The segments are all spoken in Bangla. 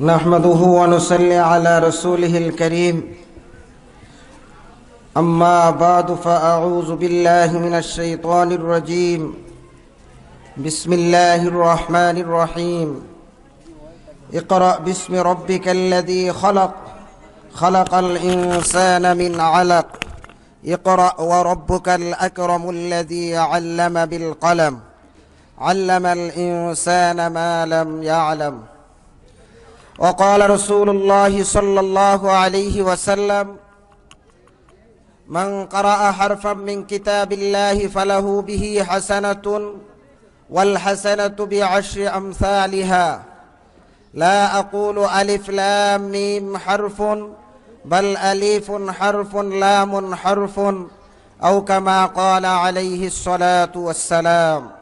نحمده ونصلي على رسوله الكريم. أما بعد فأعوذ بالله من الشيطان الرجيم. بسم الله الرحمن الرحيم. اقرأ باسم ربك الذي خلق. خلق الإنسان من علق. اقرأ وربك الأكرم الذي علم بالقلم. علم الإنسان ما لم يعلم. وقال رسول الله صلى الله عليه وسلم من قرأ حرفا من كتاب الله فله به حسنة والحسنة بعشر أمثالها. لا أقول ألف لام ميم حرف بل أليف حرف لام حرف أو كما قال عليه الصلاة والسلام.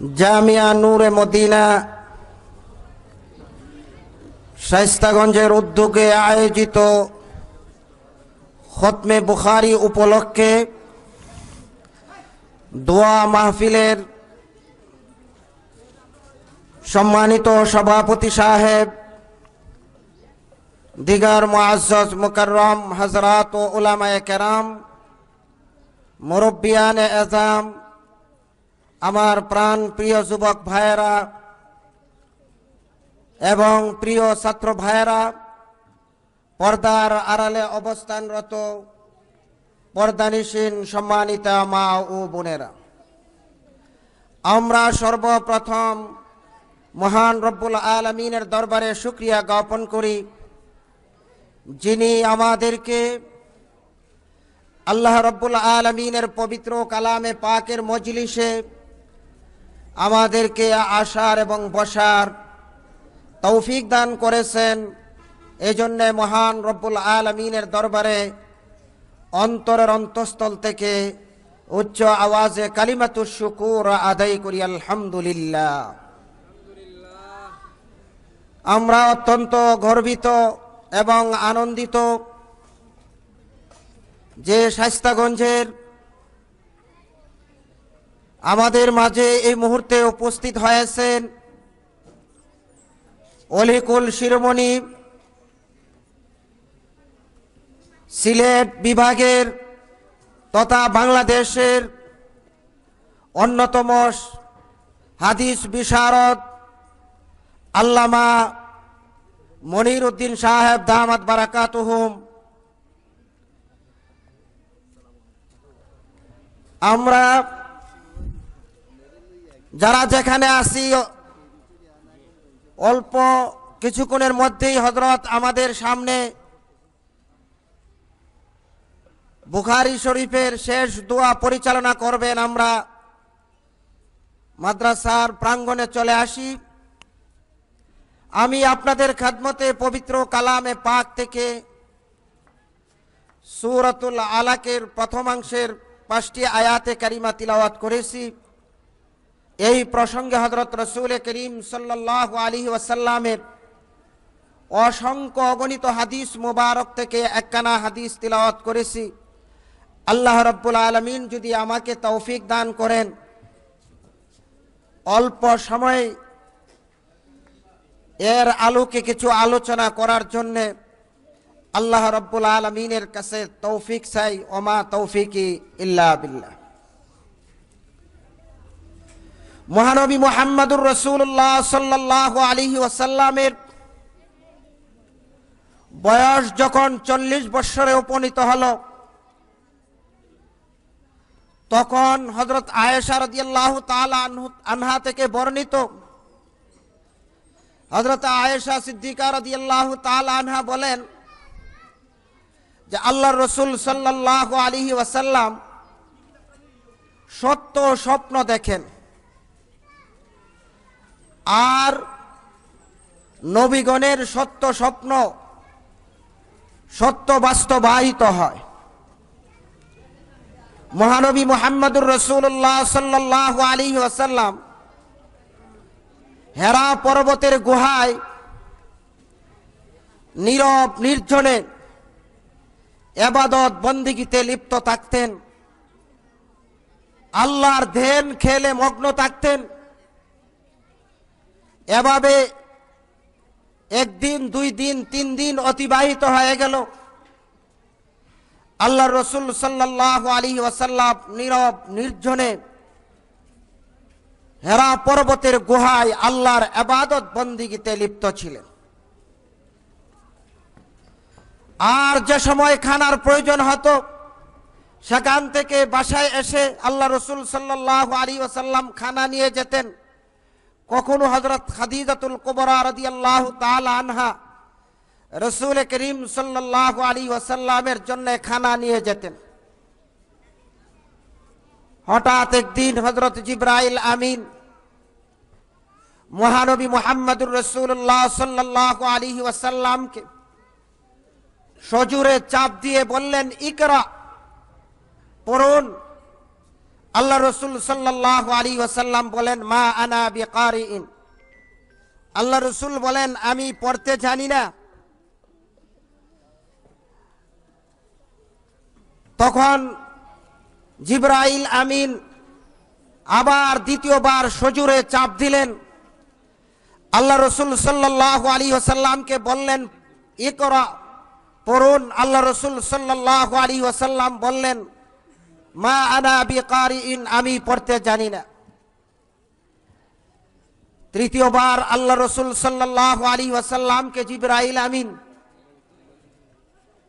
জামিয়া নূরে মদিনা শাইস্তাগঞ্জের উদ্যোগে আয়োজিত খতমে বুখারি উপলক্ষে দোয়া মাহফিলের সম্মানিত সভাপতি সাহেব, দিগার মুআজ্জজ মুকাররম হজরত ও উলামায়ে কেরাম, মুরব্বিয়ানে এজাম আমার প্রাণ প্রিয় যুবক ভাইয়েরা এবং প্রিয় ছাত্র ভাইয়েরা, পর্দার আড়ালে অবস্থানরত পর্দানিসীন সম্মানিতা মা ও বোনেরা, আমরা সর্বপ্রথম মহান রব্বুল আলমিনের দরবারে শুক্রিয়া জ্ঞাপন করি, যিনি আমাদেরকে আল্লাহ রব্বুল আলমিনের পবিত্র কালামে পাকের মজলিসে আমাদেরকে আসার এবং বসার তৌফিক দান করেছেন। এজন্যে মহান রব্বুল আলমিনের দরবারে অন্তরের অন্তঃস্থল থেকে উচ্চ আওয়াজে কালিমাতুর শুকুর আদায় করি, আলহামদুলিল্লাহ। আমরা অত্যন্ত গর্বিত এবং আনন্দিত যে শাস্তাগঞ্জের আমাদের মাঝে এই মুহূর্তে উপস্থিত হয়েছেন অলিকুল শিরোমণি সিলেট বিভাগের তথা বাংলাদেশের অন্যতম হাদিস বিশারদ আল্লামা মনির উদ্দিন সাহেব দামাত বারাকাতুহুম। আমরা যারা যেখানে আসি অল্প কিছুক্ষণের মধ্যেই হজরত আমাদের সামনে বুখারি শরীফের শেষ দোয়া পরিচালনা করবেন। আমরা মাদ্রাসার প্রাঙ্গণে চলে আসি। আমি আপনাদের খাদমতে পবিত্র কালামে পাক থেকে সুরতুল আলাকের প্রথমাংশের পাঁচটি আয়াতে কারিমা তিলাওয়াত করেছি। এই প্রসঙ্গে হজরত রসুল করিম সাল্লাহ আলী ওয়াসাল্লামের অসংখ্য অগণিত হাদিস মোবারক থেকে একখানা হাদিস তিলাওয়াত করেছি। আল্লাহ রব্বুল আলমিন যদি আমাকে তৌফিক দান করেন, অল্প সময় এর আলোকে কিছু আলোচনা করার জন্যে আল্লাহ রব্বুল আলমিনের কাছে তৌফিক চাই, ওমা তৌফিকি ইল্লা বিল্লাহ। মহানবী মোহাম্মদুর রসুল্লাহ সাল্লাহ আলিহি ওয়াসাল্লামের বয়স যখন চল্লিশ বৎসরে উপনীত হল, তখন হজরত তাল আনহা থেকে বর্ণিত হজরত আয়েশা সিদ্দিকা রদিয়াল্লাহ তাল আনহা বলেন যে আল্লাহ রসুল সাল্লাহ আলিহি ওয়াসাল্লাম সত্য স্বপ্ন দেখেন। আর নবীগণের সত্য স্বপ্ন সত্য বাস্তবায়িত হয়। মহানবী মোহাম্মদুর রসুল্লাহ সাল্লাহ আলী ওয়াসাল্লাম হেরা পর্বতের গুহায় নীরব নির্জনে এবাদত বন্দিগিতে লিপ্ত থাকতেন। আল্লাহর ধ্যান খেলে মগ্ন থাকতেন। এভাবে একদিন, দুই দিন, তিন দিন অতিবাহিত হয়ে গেল। আল্লাহ রসুল সাল্লাহ আলী ওয়াসাল্লাম নীরব, নির্জনে হেরা পর্বতের গুহায় আল্লাহর আবাদত বন্দিগিতে লিপ্ত ছিলেন। আর যে সময় খানার প্রয়োজন হতো, সেখান থেকে বাসায় এসে আল্লাহ রসুল সাল্লাহ আলী ওসাল্লাম খানা নিয়ে যেতেন। কখনো হজরত খাদিজাতুল কোবরা রদি আল্লাহ আনহা রসুল করিম সাল্লাহ আলী ওসাল্লামের জন্য খানা নিয়ে যেতেন। হঠাৎ একদিন হজরত জিব্রাইল আমিন মহানবী মোহাম্মদুর রসুল্লাহ সাল্লাহ আলী ওয়াসাল্লামকে সজুরে চাপ দিয়ে বললেন, ইকরা, পড়ুন। আল্লাহ রসুল সাল্লাহ আলী ওয়াসাল্লাম বলেন, মা আনা বিকারিন আল্লাহ রসুল বলেন, আমি পড়তে জানি না। তখন জিব্রাইল আমিন আবার দ্বিতীয়বার সজুরে চাপ দিলেন। আল্লাহ রসুল সাল্লাহ আলী ওসাল্লামকে বললেন, ইকরা, পড়ুন। আল্লাহ রসুল সাল্লাহ আলী ওসাল্লাম বললেন মা আনা বিকারিন আমি পড়তে জানি না। তৃতীয়বার আল্লাহ রসুল সাল্লাহ আলী ওয়াসাল্লামকে জিব্রাইল আমিন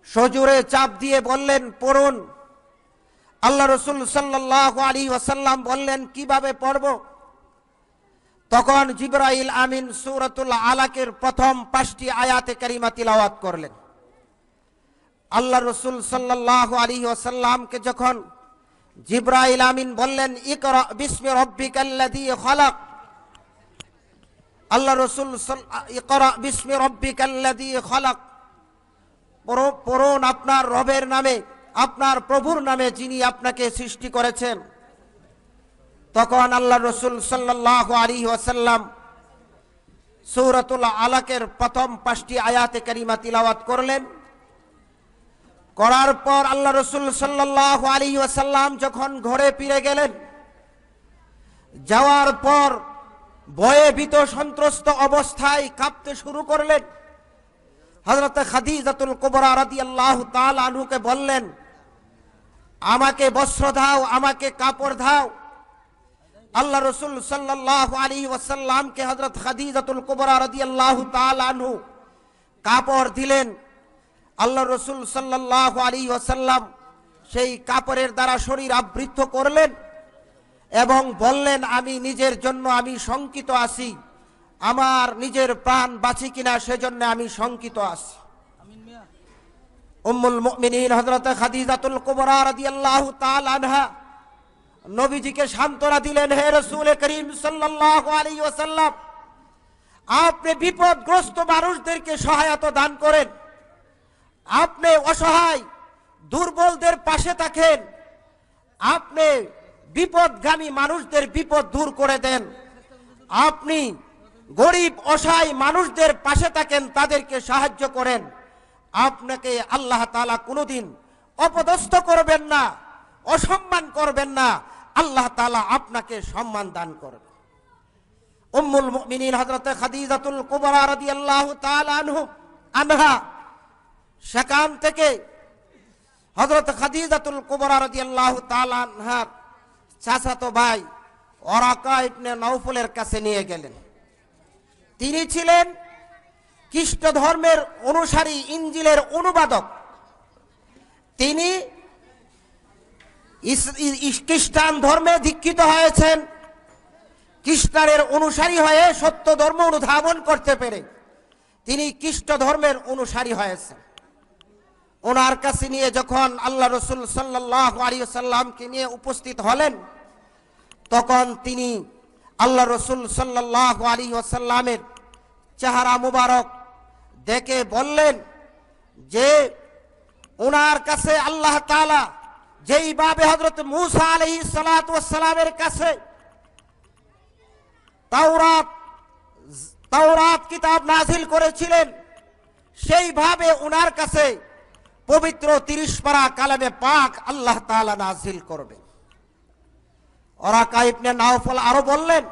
সজুরে চাপ দিয়ে বললেন, পড়ুন। আল্লাহ রসুল সাল্লাহ আলী ওয়াসাল্লাম বললেন, কীভাবে পড়ব? তখন জিব্রাইল আমিন সুরতুল আলাকের প্রথম পাঁচটি আয়াতে কারিমা তিলাওয়াত করলেন। আল্লাহ রসুল সাল্লাহ আলী ওয়াসাল্লামকে যখন জিব্রাইল আমিন বললেন, ইকরা বিস্মি রব্বিকাল্লাযী খলাক। আল্লাহ রসুল ইকরা বিস্মি আপনার রবের নামে, আপনার প্রভুর নামে যিনি আপনাকে সৃষ্টি করেছেন। তখন আল্লাহ রসুল সাল্লাহ আলী ওয়াসাল্লাম সৌরতুল আলাকের প্রথম পাঁচটি আয়াতে কারিমা তিলাওয়াত করলেন। করার পর আল্লাহ রসুল সাল্লাহ আলী ওয়াসাল্লাম যখন ঘরে ফিরে গেলেন, যাওয়ার পর ভয়ে ভীত সন্ত্রস্ত অবস্থায় কাঁপতে শুরু করলেন। হজরত খাদিজাতুল কোবরা রাদি আল্লাহ তাল আনুকে বললেন, আমাকে বস্ত্র দাও, আমাকে কাপড় দাও। আল্লাহ রসুল সাল্লাহ আলী ওয়াসাল্লামকে হজরত খাদিজাতুল কোবরা রাদি আল্লাহ তাল আনহু কাপড় দিলেন। আল্লাহ রসুল সাল্লাহ আলী ওসাল্লাম সেই কাপড়ের দ্বারা শরীর আবৃত করলেন এবং বললেন আমি নিজের জন্য আমি শঙ্কিত আছি। আমার নিজের প্রাণ বাঁচি কিনা সেজন্য আমি শঙ্কিত আছি। উম্মুল মুমিনিন হযরত খাদিজাতুল কুবরা রাদিয়াল্লাহু তাআলা আনহা নবীজিকে দিলেন হে রাসূল করিম সাল্লাল্লাহু আলাইহি ওয়াসাল্লাম আপনি বিপদগ্রস্ত মানুষদেরকে সহায়তা দান করেন। আপনি অসহায়, দুর্বলদের পাশে থাকেন। আপনি বিপদগামী মানুষদের বিপদ দূর করে দেন। আপনি গরিব, অসহায় মানুষদের পাশে থাকেন, তাদেরকে সাহায্য করেন। আপনাকে আল্লাহ তালা কোনোদিন অপদস্থ করবেন না, অসম্মান করবেন না। আল্লাহ তালা আপনাকে সম্মান দান করবেন উম্মুল মুমিনিন হযরত খাদিজাতুল কুবরা রাদিয়াল্লাহু তাআলা আনহু, আনহা সেখান থেকে হযরত খাদিজাতুল কুবরা রাদিয়াল্লাহু তাআলা আনহার চাচাতো ভাই অরাকা ইবনে নওফলের কাছে নিয়ে গেলেন। তিনি ছিলেন খ্রিস্ট ধর্মের অনুসারী ইঞ্জিলের অনুবাদক। তিনি খ্রিস্টান ধর্মে দীক্ষিত হয়েছেন। খ্রিস্টানের অনুসারী হয়ে সত্য ধর্ম অনুধাবন করতে পেরে তিনি খ্রিস্ট ধর্মের অনুসারী হয়েছেন। ওনার কাছে নিয়ে যখন আল্লাহ রসুল সাল্লাহ আলী সাল্লামকে নিয়ে উপস্থিত হলেন, তখন তিনি আল্লাহ রসুল সাল্লাহ আলী ওসাল্লামের চেহারা মুবারক দেখে বললেন যে, ওনার কাছে আল্লাহ তালা যেইভাবে হজরত মুসা আলহি সালাতামের কাছে তাওরাত তাওরাত কিতাব নাজিল করেছিলেন, সেইভাবে ওনার কাছে পবিত্র তিরিশ পারা কালামে পাক আল্লাহ তালা নাজিল করবে। ওরা কাইবনে নাওফল আরও বললেন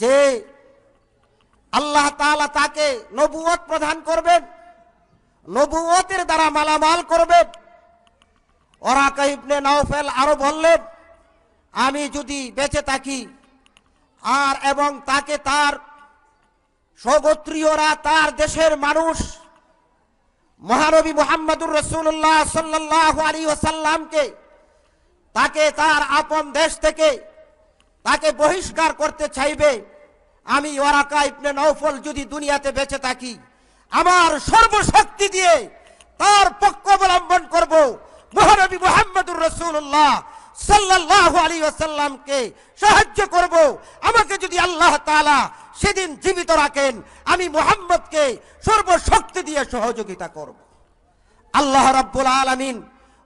যে, আল্লাহ তাআলা তাকে নবুয়ত প্রদান করবেন নবুয়তের দ্বারা মালামাল করবেন। ওরা কাইবনে নাওফেল আরও বললেন, আমি যদি বেঁচে থাকি আর এবং তাকে তার স্বগোত্রীয়রা তার দেশের মানুষ মহানবী মোহাম্মদুর রসুল্লাহ সাল্লাহ আলী ওসাল্লামকে তাকে তার আপন দেশ থেকে তাকে বহিষ্কার করতে চাইবে। আমি ওরাকা ইবনে নৌফল যদি দুনিয়াতে বেঁচে থাকি, আমার সর্বশক্তি দিয়ে তার পক্ষ অবলম্বন করব মহানবী মোহাম্মদুর রসুল্লাহ সাল্লাহ আলী আসাল্লামকে সাহায্য করব। আমাকে যদি আল্লাহ তালা সেদিন জীবিত রাখেন, আমি মোহাম্মদকে সর্বশক্তি দিয়ে সহযোগিতা করব। আল্লাহ রাব্বুল আলামিন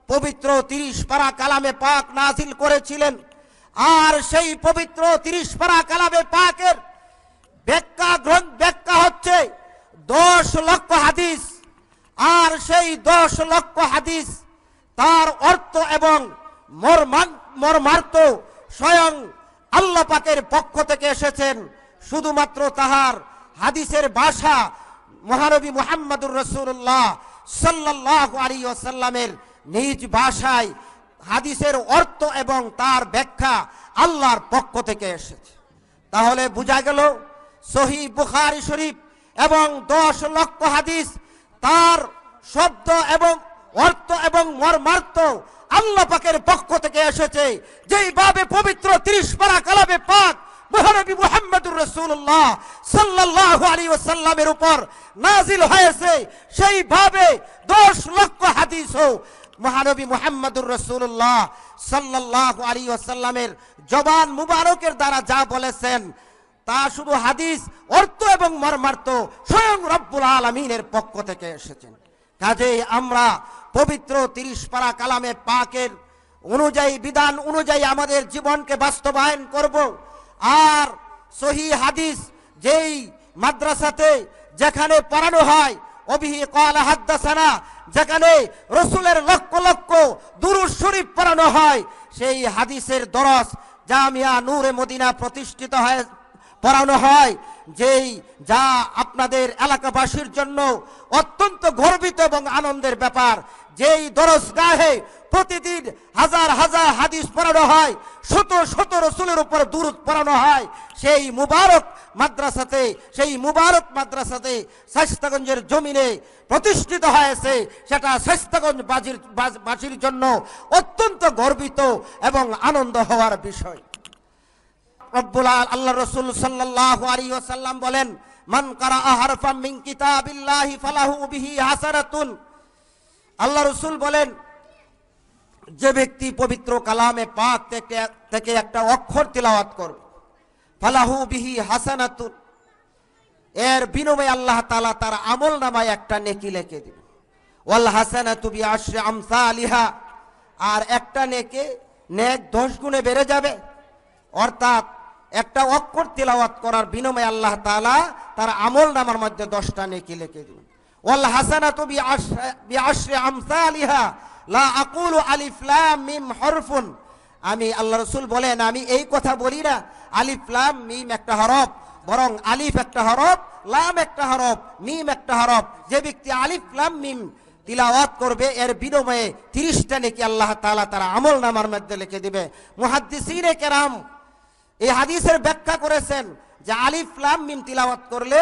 পবিত্র তিরিশ পারা কালামে পাক নাজিল করেছিলেন। আর সেই পবিত্র তিরিশ পারা কালামে পাকের ব্যাখ্যা গ্রন্থ ব্যাখ্যা হচ্ছে দশ লক্ষ হাদিস। আর সেই দশ লক্ষ হাদিস তার অর্থ এবং মর্মার্থ স্বয়ং আল্লাহ পাকের পক্ষ থেকে এসেছেন। শুধুমাত্র তাহার হাদিসের বাসা মহানবী মুহাম্মদুর রসুল্লাহ সাল্লাহ আলী ওসাল্লামের নিজ ভাষায় হাদিসের অর্থ এবং তার ব্যাখ্যা আল্লাহর পক্ষ থেকে এসেছে। তাহলে বোঝা গেল, সহি বুখারি শরীফ এবং দশ লক্ষ হাদিস তার শব্দ এবং অর্থ এবং মর্মার্থ আল্লাহ পাকের পক্ষ থেকে এসেছে যেইভাবে পবিত্র ত্রিশ পারা কালামে পাক মহানবী ওয়াসাল্লামের উপর নাজিল হয়েছে 10 লক্ষ মহানবী রাসূলুল্লাহ সাল্লাল্লাহু আলাইহি ওয়াসাল্লামের জবান মুবারকের দ্বারা যা বলেছেন, তা শুধু হাদিস, অর্থ এবং মর্মার্থ স্বয়ং রব্বুল আলমিনের পক্ষ থেকে এসেছেন কাজেই আমরা পবিত্র তিরিশ পারা কালামে পাকের অনুযায়ী, বিধান অনুযায়ী আমাদের জীবনকে বাস্তবায়ন করব। আর সহি হাদিস যেই মাদ্রাসাতে যেখানে পড়ানো হয়, অবিহি কাল হাদ্দাসানা, যেখানে রসুলের লক্ষ লক্ষ দুরুদ শরীফ পড়ানো হয়, সেই হাদিসের দরস জামিয়া নূরে মদিনা প্রতিষ্ঠিত হয়, পড়ানো হয়, যেই যা আপনাদের এলাকাবাসীর জন্য অত্যন্ত গর্বিত এবং আনন্দের ব্যাপার। যেই দরসগাহে প্রতিদিন হাজার হাজার হাদিস পড়ানো হয়, শত শত রসুলের উপর দূরত পড়ানো হয়, সেই মুবারক মাদ্রাসাতে, সেই মুবারক মাদ্রাসাতে স্বাস্থ্যগঞ্জের জমিনে প্রতিষ্ঠিত হয়েছে। সেটা স্বাস্থ্যগঞ্জ বাজির, বাজ- বাসীর জন্য অত্যন্ত গর্বিত এবং আনন্দ হওয়ার বিষয়। রব্বুল আল্লাহ রসুল সাল্লাল্লাহু আলাইহি ওয়াসাল্লাম বলেন, মান কারা হারফাম মিন কিতাবিল্লাহি ফালাহু বিহি হাসানাতুন। আল্লাহ রসুল বলেন, যে ব্যক্তি পবিত্র কালামে পাক থেকে থেকে একটা অক্ষর তিলাওয়াত করবে, ফালাহু বিহি হাসানাতুন, এর বিনিময়ে আল্লাহ তাআলা তার আমল নামায় একটা নেকি লিখে দিবে। ওয়াল হাসানাতু বিআশরি আমসালিহা, আর একটা নেকে নেক দশ গুণে বেড়ে যাবে। অর্থাৎ একটা অক্ষর তিলাওয়াত করার বিনিময়ে আল্লাহ তাআলা তার আমল নামার মধ্যে দশটা নেকি লিখে দিবেন। লা আকুলু মিম হরফুন। আমি আল্লাহ রসুল বলেন, আমি এই কথা বলি না, আলিফ লাম মিম একটা হরফ, বরং আলিফ একটা হরফ, লাম একটা হরফ, মিম একটা হরফ। যে ব্যক্তি আলিফ লাম মিম তিলাওয়াত করবে, এর বিনিময়ে তিরিশটা নাকি আল্লাহ তালা তারা আমল নামার মধ্যে লিখে দিবে। মুহাদ্দিসিনে কেরাম এই হাদিসের ব্যাখ্যা করেছেন যে আলিফ লাম মিম তিলাওয়াত করলে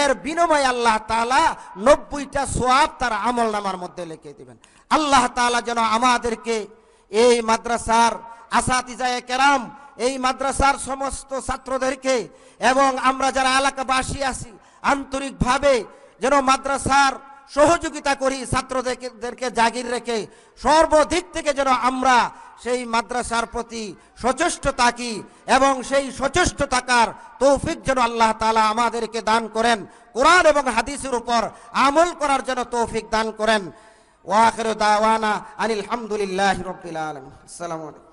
এর বিনিময়ে আল্লাহ তাআলা নব্বইটা সোয়াব তার আমল নামার মধ্যে লিখে দিবেন। আল্লাহ তাআলা যেন আমাদেরকে এই মাদ্রাসার আসাতিজায়ে কেরাম, এই মাদ্রাসার সমস্ত ছাত্রদেরকে এবং আমরা যারা এলাকাবাসী আছি, আন্তরিকভাবে যেন মাদ্রাসার সহযোগিতা করি, ছাত্রদেরকে জাগির রেখে সর্বদিক থেকে যেন আমরা সেই মাদ্রাসার প্রতি সচেষ্ট থাকি এবং সেই সচেষ্ট থাকার তৌফিক যেন আল্লাহ তালা আমাদেরকে দান করেন, কোরআন এবং হাদিসের উপর আমল করার জন্য তৌফিক দান করেন। ওয়াখের দাওয়ানা আনিল হামদুলিল্লাহ রবিল আলম আসসালামু আলাইকুম।